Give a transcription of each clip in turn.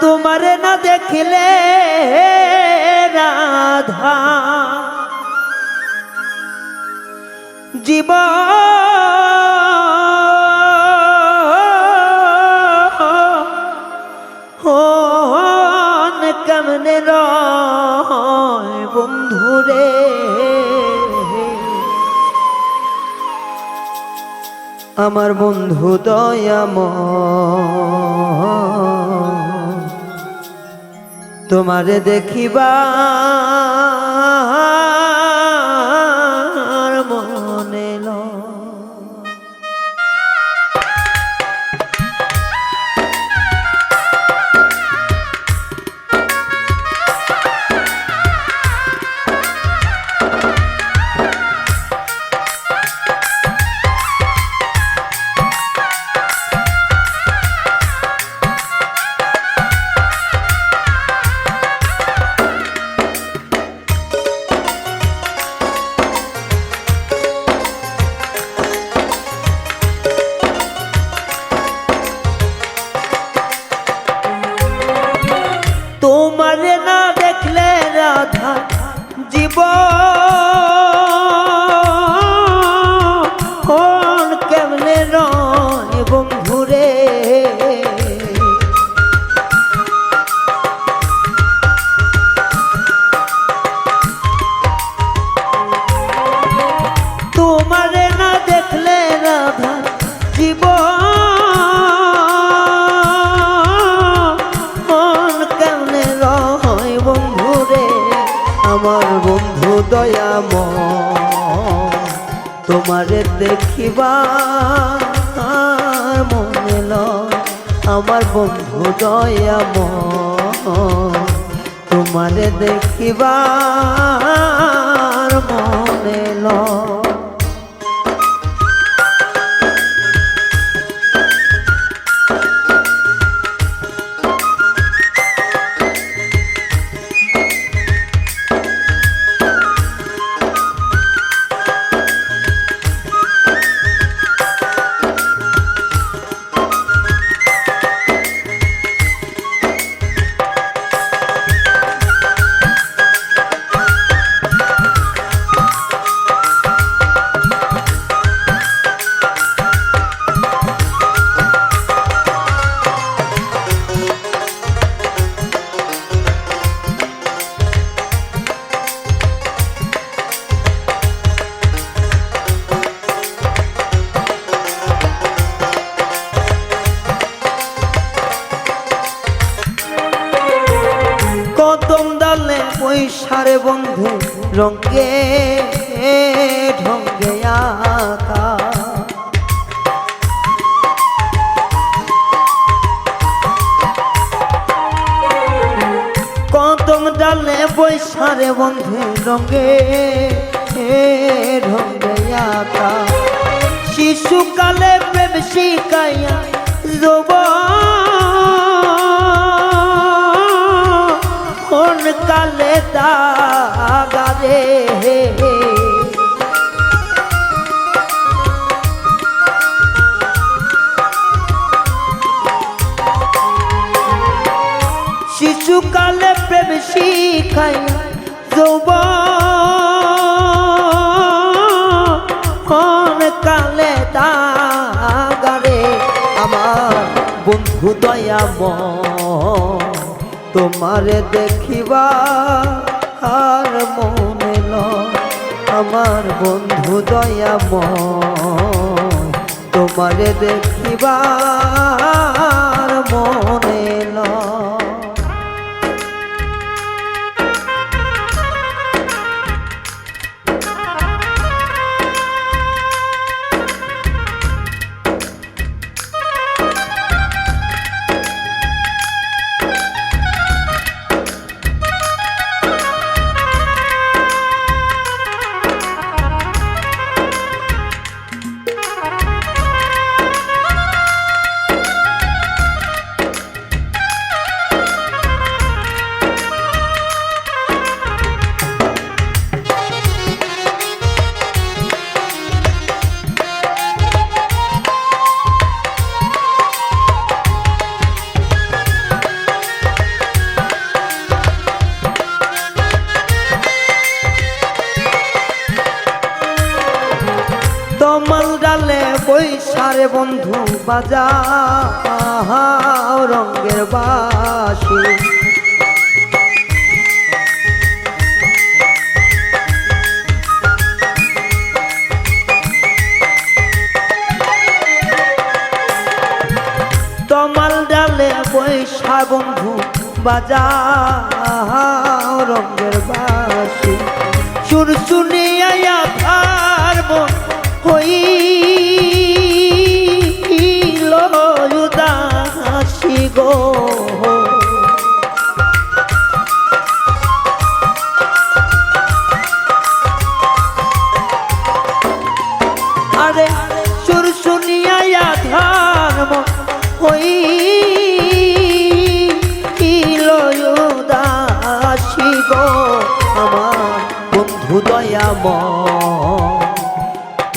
তোমারে না দেখলে রাধা। জীব কেমনে বন্ধুরে আমার বন্ধু দয়াম তোমারে দেখিবা। তোমারে দেখিবা মনে আমার বন্ধু দয়াম তোমারে দেখিবা মনে লয় পয়সারে বন্ধু রঙ্গে ঢঙ্গে আকা। কদম ডালে বৈশারে বন্ধু রঙ্গে ঢঙ্গে আকা। শিশুকালে প্রেম শিকাইয়া যৌবন কালে দাগারে শিশুকালে প্রেম শিখাইয়া যৌবন। কালে দাগারে আমার বন্ধু দয়াম তোমারে দেখিবা আর মনে আমার বন্ধু দয়াম তোমারে দেখিবা মনে বন্ধু বাজা রঙের বাসি। তমাল ডালে বৈশা বন্ধু বাজা রঙের বাসি। শুনিয়া ধার মন হইল উদাসী গো।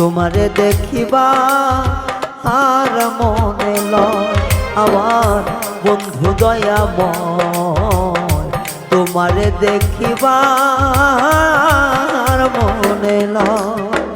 তোমারে দেখিবা আর মনে আমার বন্ধু ম তোমারে দেখিবা আর মনে লয়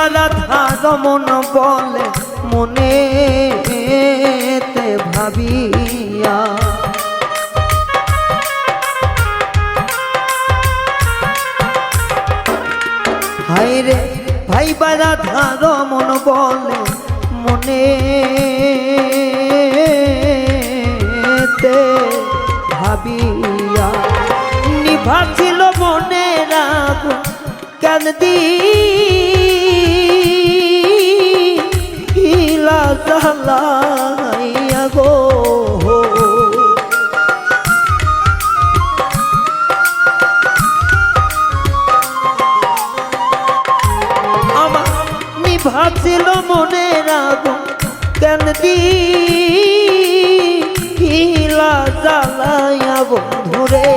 ভাই বালা মন বলে মনে ভাবিয়া। হাই রে ভাই বালা ধার মন বলে মনে ভাবিয়া। নিভাছিল মনে রাগ কেন দিলা জ্বালাইয়া গো। আমার নিভাছিল মনে রাগ কেন দিলা জ্বালাইয়া বন্ধুরে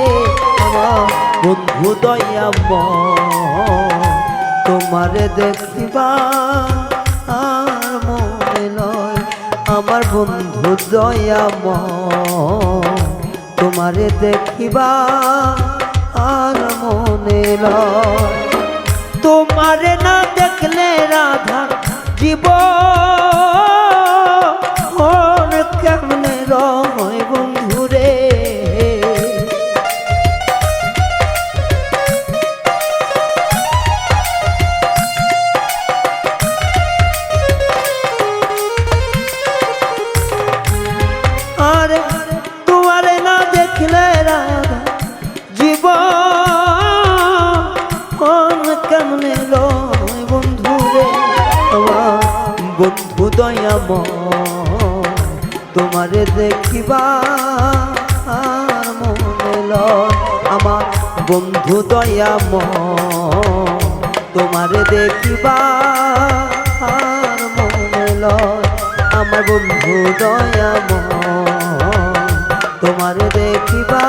আমার বন্ধু দয়াম তোমারে দেখিবা আর মনে নয় আমার বন্ধু দয়াম তোমারে দেখিবা আর মনে নয়। তোমারে না দেখলে রাধা জীব তোমারে দেখিবা মনে আমার বন্ধু দয়াম তোমারে দেখিবা মনে আমার বন্ধু দয়াম তোমারে দেখিবা